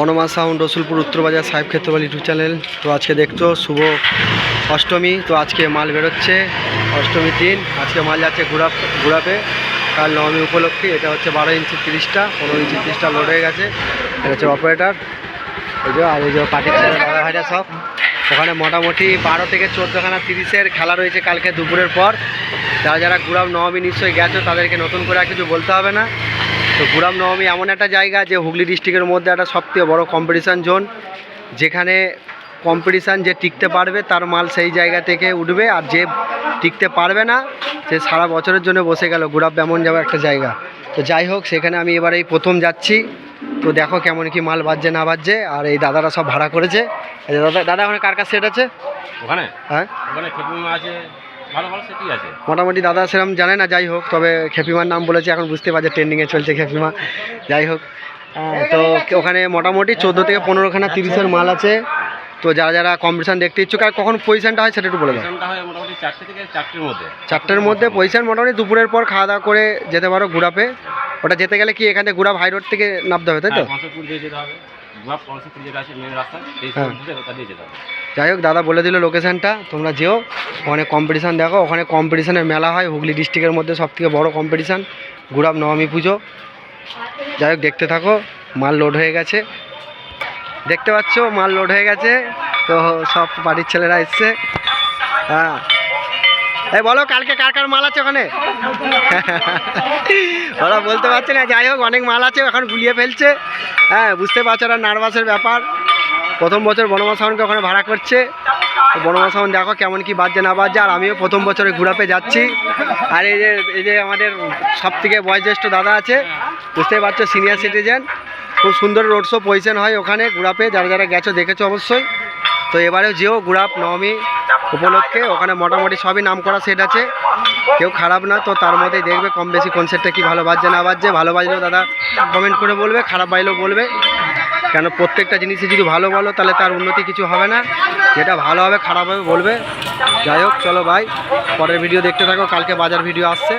বনমা sound Rasulpur উত্তরবাজার সাহেব Kshetrapal YouTube channel. তো আজকে দেখছ শুভ অষ্টমী। তো আজকে মাল বেরোচ্ছে অষ্টমীর দিন। আজকে মাল যাচ্ছে ঘুরা ঘুরাপে কাল নবমী উপলক্ষে। এটা হচ্ছে বারো ইঞ্চি তিরিশটা, পনেরো ইঞ্চি তিরিশটা লোড হয়ে গেছে। এটা হচ্ছে অপারেটার এই যে, আর এই যে পার্টির দাদা সব। ওখানে মোটামুটি বারো থেকে চোদ্দোখানা তিরিশের খেলা রয়েছে কালকে দুপুরের পর। যারা যারা গুড়াম নবমী নিশ্চয়ই গেছো, তাদেরকে নতুন করে আর কিছু বলতে হবে না। তো গুড়াম নবমী এমন একটা জায়গা যে হুগলি ডিস্ট্রিক্টের মধ্যে একটা সবথেকে বড় কম্পিটিশান জোন যেখানে কম্পিটিশান যে টিকতে পারবে তার মাল সেই জায়গা থেকে উঠবে আর যে টিকতে পারবে না সে সারা বছরের জন্য বসে গেল। গুড়াপ এমন যাবে একটা জায়গা। তো যাই হোক সেখানে আমি এবার এই প্রথম যাচ্ছি। তো দেখো কেমন কি মাল বাজছে না বাজছে আর এই দাদারা সব ভাড়া করেছে। দাদা দাদা ওখানে কার কাছে সেট আছে? ওখানে? হ্যাঁ? ওখানে আছে। ভালো ভালো সেটি আছে। মোটামুটি দাদা সেরকম জানে না যাই হোক তবে খেপিমার নাম বলেছে এখন বুঝতে পারছে ট্রেন্ডিংয়ে চলছে খেপিমা। যাই হোক তো ওখানে মোটামুটি চোদ্দ থেকে পনেরোখানা তিরিশের মাল আছে। তো যারা যারা কম্পিটিশান দেখতে ইচ্ছুক আর কখন পজিশনটা হয় সেটা একটু বলে দাও। হয় চারটের মধ্যে। পজিশন মোটামুটি দুপুরের পর খাওয়া দাওয়া করে যেতে পারো ঘুরাপে। ওটা যেতে গেলে কি এখানে ঘুরাপ হাই রোড থেকে নামতে হবে তাই তো? যাই হোক, দাদা বলে দিল লোকেশানটা তোমরা যেও, ওখানে কম্পিটিশান দেখো। ওখানে কম্পিটিশানের মেলা হয়, হুগলি ডিস্ট্রিক্টের মধ্যে সবথেকে বড় কম্পিটিশান গুড়াব নবমী পুজো। যাই হোক, দেখতে থাকো, মাল লোড হয়ে গেছে। দেখতে পাচ্ছ, মাল লোড হয়ে গেছে। তো সব বাড়ির ছেলেরা এসছে। হ্যাঁ। এই বলো, কালকে কার কার মাল আছে ওখানে? ওরা বলতে পারছে না। যাই হোক, অনেক মাল আছে, এখন গুলিয়ে ফেলছে। হ্যাঁ বুঝতে পারছ, ওরা নার্ভাসের ব্যাপার। প্রথম বছর বনমা সাউন্ডকে ওখানে ভাড়া করছে। বনমা সাউন্ড দেখো কেমন কি বাজছে না বাজছে, আর আমিও প্রথম বছরে ঘুরাপে যাচ্ছি। আর এই যে এই যে আমাদের সব থেকে বয়োজ্যেষ্ঠ দাদা আছে, বুঝতেই পারছ সিনিয়র সিটিজেন খুব সুন্দর রোড শো পজিশন হয় ওখানে ঘুরাপে যারা যারা গেছো দেখেছ অবশ্যই। তো এবারেও যেও ঘুরাপ, নবমী উপলক্ষে, ওখানে মোটামুটি সবই নাম করা সেট আছে। কেউ খারাপ না, তো তার মধ্যেই দেখবে কম বেশি কোন সেটটা কি ভালো বাজছে না বাজছে। ভালো বাজলেও দাদা কমেন্ট করে বলবে, খারাপ বাজলেও বলবে। কেন প্রত্যেকটা জিনিসে যদি ভালো বলো, তাহলে তার উন্নতি কিছু হবে না। যেটা ভালো হবে, খারাপ হবে, বলবে। যাই হোক, চলো ভাই পরের ভিডিও দেখতে থাকো, কালকে বাজার ভিডিও আসছে।